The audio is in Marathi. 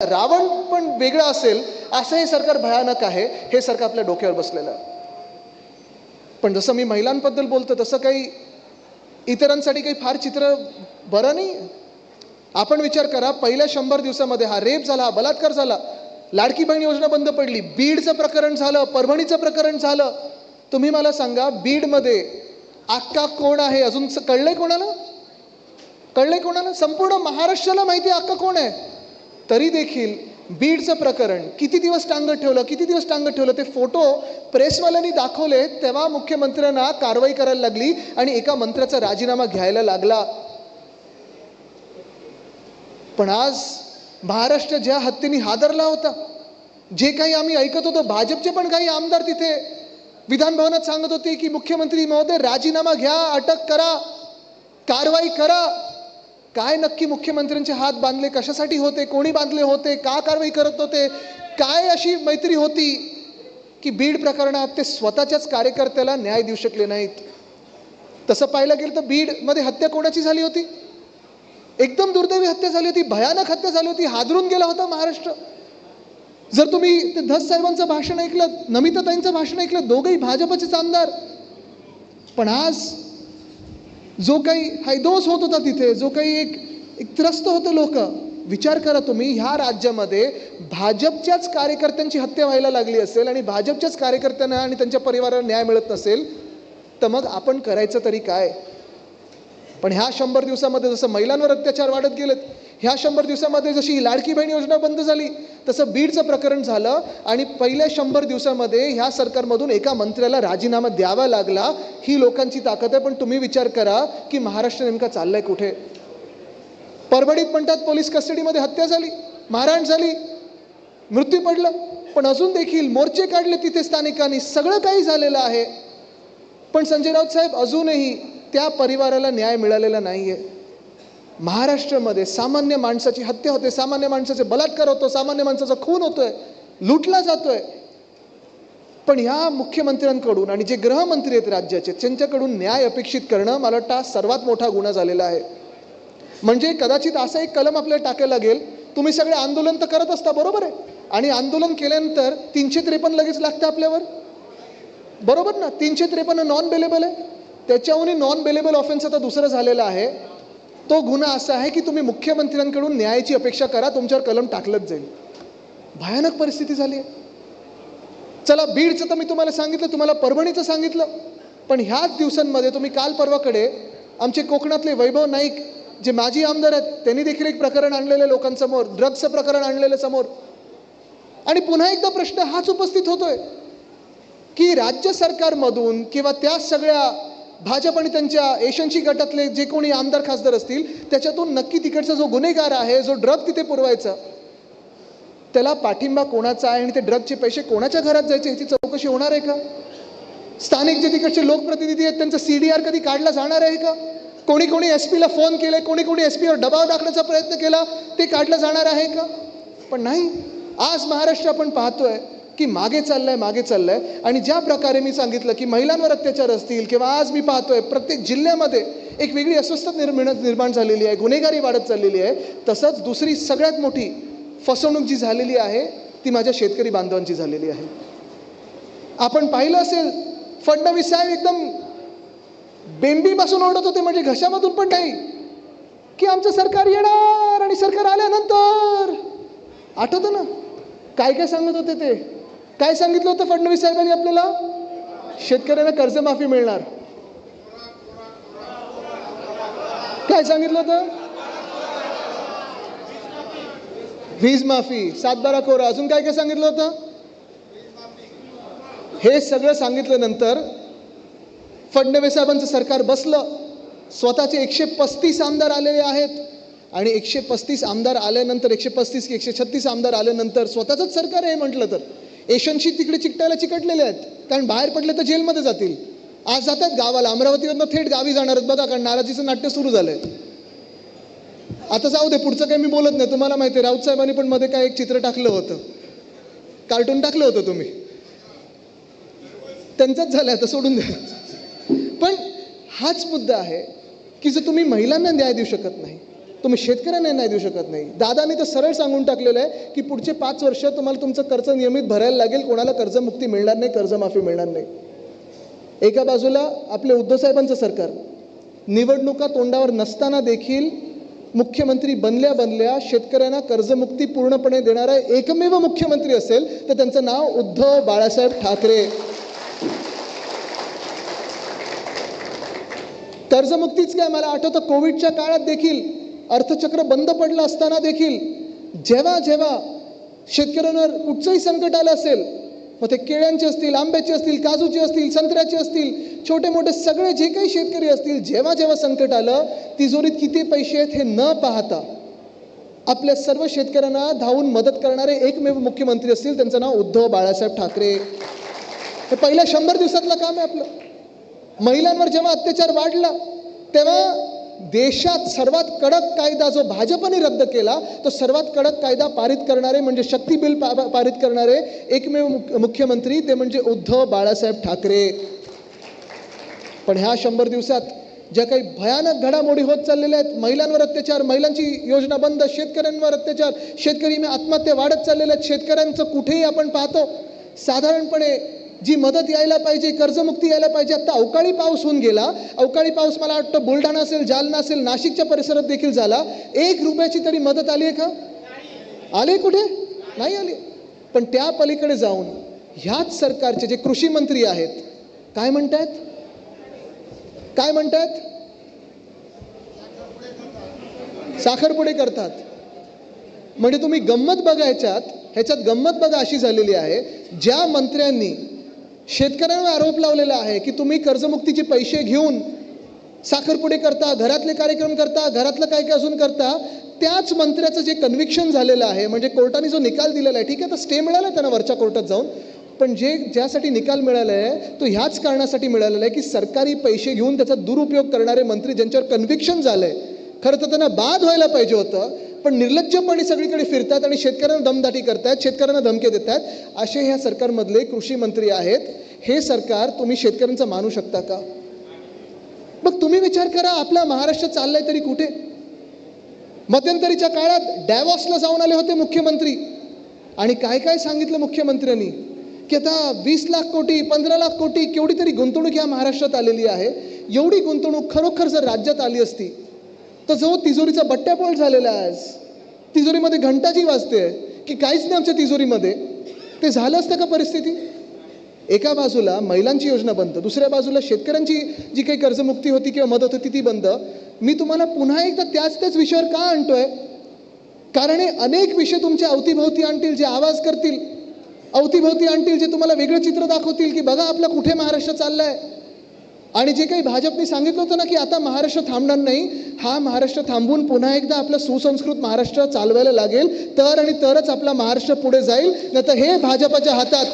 रावण पण वेगळं असेल असं हे सरकार भयानक आहे हे सरकार आपल्या डोक्यावर बसलेलं. पण जसं मी महिलांबद्दल बोलतो तसं काही इतरांसाठी काही फार चित्र बरं नाही. आपण विचार करा पहिल्या शंभर दिवसामध्ये हा रेप झाला हा बलात्कार झाला लाडकी बहीण योजना बंद पडली बीडचं प्रकरण झालं परभणीचं प्रकरण झालं. तुम्ही मला सांगा बीडमध्ये अक्का कोण आहे? अजून कळलंय कोणाला? कळलंय कोणाला? संपूर्ण महाराष्ट्राला माहिती अक्का कोण आहे? तरी देखील बीडचं प्रकरण किती दिवस टांगत ठेवलं किती दिवस टांगत ठेवलं ते फोटो प्रेसवाल्यांनी दाखवले तेव्हा मुख्यमंत्र्यांना कारवाई करायला लागली आणि एका मंत्र्याचा राजीनामा घ्यायला लागला. पण आज महाराष्ट्र ज्या हत्तीने हादरला होता जे काही आम्ही ऐकत होतो भाजपचे पण काही आमदार तिथे विधान भवनात सांगत होते की मुख्यमंत्री महोदय राजीनामा घ्या अटक करा कारवाई करा. काय नक्की मुख्यमंत्र्यांचे हात बांधले? कशासाठी होते? कोणी बांधले होते? का कारवाई करत होते? काय अशी मैत्री होती की बीड प्रकरणात ते स्वतःच्याच कार्यकर्त्याला न्याय देऊ शकले नाहीत? तसं पाहायला गेलं तर बीडमध्ये हत्या कोणाची झाली होती? एकदम दुर्दैवी हत्या झाली होती भयानक हत्या झाली होती हादरून गेला होता महाराष्ट्र. जर तुम्ही ते धस साहेबांचं भाषण ऐकलं नमिताताईंचं भाषण ऐकलं दोघंही भाजपचेच आमदार. पण आज जो काही हैदोस होत होता तिथे जो काही एक एक त्रस्त होतं लोक विचार करा तुम्ही ह्या राज्यामध्ये भाजपच्याच कार्यकर्त्यांची हत्या व्हायला लागली असेल आणि भाजपच्याच कार्यकर्त्यांना आणि त्यांच्या परिवाराला न्याय मिळत नसेल तर मग आपण करायचं तरी काय? पण ह्या शंभर दिवसामध्ये जसं महिलांवर अत्याचार वाढत गेलेत ह्या शंभर दिवसामध्ये जशी ही लाडकी बहीण योजना बंद झाली तसं बीडचं प्रकरण झालं आणि पहिल्या शंभर दिवसामध्ये ह्या सरकारमधून एका मंत्र्याला राजीनामा द्यावा लागला. ही लोकांची ताकद आहे पण तुम्ही विचार करा की महाराष्ट्र नेमका चाललाय कुठे? परभणीत म्हणतात पोलीस कस्टडीमध्ये हत्या झाली मारहाण झाली मृत्यू पडलं. पण अजून देखील मोर्चे काढले तिथे स्थानिकांनी सगळं काही झालेलं आहे. पण संजय राऊत साहेब अजूनही त्या परिवाराला न्याय मिळालेला नाही आहे महाराष्ट्रामध्ये सामान्य माणसाची हत्या होते सामान्य माणसाचे बलात्कार होतो सामान्य माणसाचा खून होतोय लुटला जातोय. पण ह्या मुख्यमंत्र्यांकडून आणि जे गृहमंत्री आहेत राज्याचे त्यांच्याकडून न्याय अपेक्षित करणं मला वाटतं सर्वात मोठा गुन्हा झालेला आहे. म्हणजे कदाचित असा एक कलम आपल्याला टाकायला लागेल तुम्ही सगळे आंदोलन तर करत असता बरोबर आहे. आणि आंदोलन केल्यानंतर तीनशे त्रेपन्न लगेच लागतं आपल्यावर. बरोबर ना? तीनशे त्रेपन्न नॉन बेलेबल आहे. त्याच्याहूनही नॉन बेलेबल ऑफेन्स आता दुसरं झालेलं आहे. तो गुन्हा असा आहे की तुम्ही मुख्यमंत्र्यांकडून न्यायाची अपेक्षा करा तुमच्यावर कलम टाकलंच जाईल. भयानक परिस्थिती झाली आहे. चला बीडचं तर मी तुम्हाला सांगितलं तुम्हाला परभणीचं सांगितलं. पण ह्याच दिवसांमध्ये तुम्ही काल परवाकडे आमचे कोकणातले वैभव नाईक जे माजी आमदार आहेत त्यांनी देखील एक प्रकरण आणलेलं लोकांसमोर ड्रग्सचं प्रकरण आणलेलं समोर. आणि पुन्हा एकदा प्रश्न हाच उपस्थित होतोय की राज्य सरकारमधून किंवा त्या सगळ्या भाजप आणि त्यांच्या एशनशी गटातले जे कोणी आमदार खासदार असतील त्याच्यातून नक्की तिकडचा जो गुन्हेगार आहे जो ड्रग तिथे पुरवायचा त्याला पाठिंबा कोणाचा आहे आणि ते ड्रगचे पैसे कोणाच्या घरात जायचे ह्याची चौकशी होणार आहे का? स्थानिक जे तिकडचे लोकप्रतिनिधी आहेत त्यांचा सी डी आर कधी काढला जाणार आहे का? कोणी कोणी एस पीला फोन केले कोणी कोणी एस पीवर दबाव टाकण्याचा प्रयत्न केला ते काढलं जाणार आहे का? पण नाही. आज महाराष्ट्र आपण पाहतोय की मागे चाललंय मागे चाललंय. आणि ज्या प्रकारे मी सांगितलं की महिलांवर अत्याचार असतील किंवा आज मी पाहतोय प्रत्येक जिल्ह्यामध्ये एक वेगळी अस्वस्थता निर्माण निर्माण झालेली आहे गुन्हेगारी वाढत चाललेली आहे तसंच दुसरी सगळ्यात मोठी फसवणूक जी झालेली आहे ती माझ्या शेतकरी बांधवांची झालेली आहे. आपण पाहिलं असेल फडणवीस साहेब एकदम बेंबीपासून ओढत होते म्हणजे घशामधून पण नाही की आमचं सरकार येणार आणि सरकार आल्यानंतर आठवतं ना? काय काय सांगत होते ते? काय सांगितलं होतं फडणवीस साहेबांनी आपल्याला? शेतकऱ्यांना कर्जमाफी मिळणार. काय सांगितलं होतं? वीज माफी सातबारा कोरा अजून काय काय सांगितलं होतं? हे सगळं सांगितल्यानंतर फडणवीस साहेबांचं सरकार बसलं. स्वतःचे एकशे पस्तीस आमदार आलेले आहेत. आणि एकशे पस्तीस आमदार आल्यानंतर एकशे पस्तीस की एकशे छत्तीस आमदार आल्यानंतर स्वतःचंच सरकार आहे म्हटलं तर. एशनशी तिकडे चिकटायला चिकटलेले आहेत. कारण बाहेर पडले तर जेलमध्ये जातील. आज जातात गावाला. अमरावतीवरनं थेट गावी जाणार आहेत. बघा कारण नाराजीचं नाट्य सुरू झालंय. आता जाऊ दे पुढचं काही मी बोलत नाही. तुम्हाला माहिती आहे राऊत साहेबांनी पण मध्ये काय एक चित्र टाकलं होतं. कार्टून टाकलं होतं तुम्ही. त्यांचंच झालं आता सोडून द्या. पण हाच मुद्दा आहे की जर तुम्ही महिलांना न्याय देऊ शकत नाही तुम्ही शेतकऱ्यांना नाही देऊ शकत नाही. दादानी तर सरळ सांगून टाकलेलं आहे की पुढचे पाच वर्ष तुम्हाला तुमचं कर्ज नियमित भरायला लागेल कोणाला कर्जमुक्ती मिळणार नाही कर्जमाफी मिळणार नाही. एका बाजूला आपले उद्धवसाहेबांचं सरकार. निवडणुका तोंडावर नसताना देखील मुख्यमंत्री बनल्या बनल्या शेतकऱ्यांना कर्जमुक्ती पूर्णपणे देणारा एकमेव मुख्यमंत्री असेल तर त्यांचं नाव उद्धव बाळासाहेब ठाकरे. कर्जमुक्तीच काय मला आठवतं? कोविडच्या काळात देखील अर्थचक्र बंद पडलं असताना देखील जेव्हा जेव्हा शेतकऱ्यांवर कुठचंही संकट आलं असेल मग ते केळ्यांचे असतील आंब्याचे असतील काजूचे असतील संत्र्याचे असतील छोटे मोठे सगळे जे काही शेतकरी असतील जेव्हा जेव्हा संकट आलं तिजोरीत किती पैसे आहेत हे न पाहता आपल्या सर्व शेतकऱ्यांना धावून मदत करणारे एकमेव मुख्यमंत्री असतील त्यांचं नाव उद्धव बाळासाहेब ठाकरे. हे पहिल्या शंभर दिवसातलं काम आहे आपलं. महिलांवर जेव्हा अत्याचार वाढला तेव्हा देशात सर्वात कडक कायदा जो भाजपने रद्द केला तो सर्वात कडक कायदा पारित करणारे म्हणजे शक्ती बिल पा पारित करणारे एकमेव मुख्यमंत्री ते म्हणजे उद्धव बाळासाहेब ठाकरे. पण ह्या शंभर दिवसात ज्या काही भयानक घडामोडी होत चाललेल्या आहेत महिलांवर अत्याचार महिलांची योजना बंद शेतकऱ्यांवर अत्याचार शेतकरी आत्महत्या वाढत चाललेल्या आहेत शेतकऱ्यांचं कुठेही आपण पाहतो साधारणपणे जी मदत यायला पाहिजे कर्जमुक्ती यायला पाहिजे आता अवकाळी पाऊस होऊन गेला. अवकाळी पाऊस मला वाटतं बुलढाणा असेल जालना असेल नाशिकच्या परिसरात देखील झाला. एक रुपयाची तरी मदत आली आहे का? आले कुठे? नाही आली. पण त्या पलीकडे जाऊन ह्याच सरकारचे जे कृषी मंत्री आहेत काय म्हणतायत? काय म्हणतायत? साखरपुडे करतात. म्हणजे तुम्ही गंमत बघायच्यात ह्याच्यात गंमत बघा अशी झालेली आहे. ज्या मंत्र्यांनी शेतकऱ्यांवर आरोप लावलेला आहे की तुम्ही कर्जमुक्तीचे पैसे घेऊन साखरपुडे करता घरातले कार्यक्रम करता घरातलं काय काय अजून करता त्याच मंत्र्याचं जे कन्व्हिक्शन झालेलं आहे म्हणजे कोर्टाने जो निकाल दिलेला आहे ठीक आहे तर स्टे मिळाला त्यांना वरच्या कोर्टात जाऊन पण जे ज्यासाठी निकाल मिळाला आहे तो ह्याच कारणासाठी मिळालेला आहे की सरकारी पैसे घेऊन त्याचा दुरुपयोग करणारे मंत्री ज्यांच्यावर कन्व्हिक्शन झालंय खरं तर त्यांना बाद व्हायला पाहिजे होतं पण निर्लज्जपणे सगळीकडे फिरतात आणि शेतकऱ्यांना दमदाटी करतायत शेतकऱ्यांना धमके देत आहेत असे ह्या सरकारमधले कृषी मंत्री आहेत. हे सरकार तुम्ही शेतकऱ्यांचं मानू शकता का? मग तुम्ही विचार करा आपला महाराष्ट्र चाललाय तरी कुठे? मध्यंतरीच्या काळात डॅवॉसला जाऊन आले होते मुख्यमंत्री. आणि काय काय सांगितलं मुख्यमंत्र्यांनी? की आता वीस लाख कोटी पंधरा लाख कोटी केवढी तरी गुंतवणूक या महाराष्ट्रात आलेली आहे. एवढी गुंतवणूक खरोखर जर राज्यात आली असती तर जो तिजोरीचा बट्ट्यापोळ झालेला आहेस तिजोरीमध्ये घंटाजी वाजते की काहीच नाही आमच्या तिजोरीमध्ये. ते झालं असतं का परिस्थिती? एका बाजूला महिलांची योजना बंद दुसऱ्या बाजूला शेतकऱ्यांची जी काही कर्जमुक्ती होती किंवा मदत होती ती बंद. मी तुम्हाला पुन्हा एकदा त्याच त्याच विषयावर का आणतोय? कारण हे अनेक विषय तुमच्या अवतीभोवती आणतील जे आवाज करतील. अवतीभोवती आणतील जे तुम्हाला वेगळं चित्र दाखवतील की बघा आपला कुठे महाराष्ट्र चाललाय. आणि जे काही भाजपने सांगितलं होतं ना की आता महाराष्ट्र थांबणार नाही हा महाराष्ट्र थांबून पुन्हा एकदा आपलं सुसंस्कृत महाराष्ट्र चालवायला लागेल तर आणि तरच आपला महाराष्ट्र पुढे जाईल नाही तर हे भाजपच्या हातात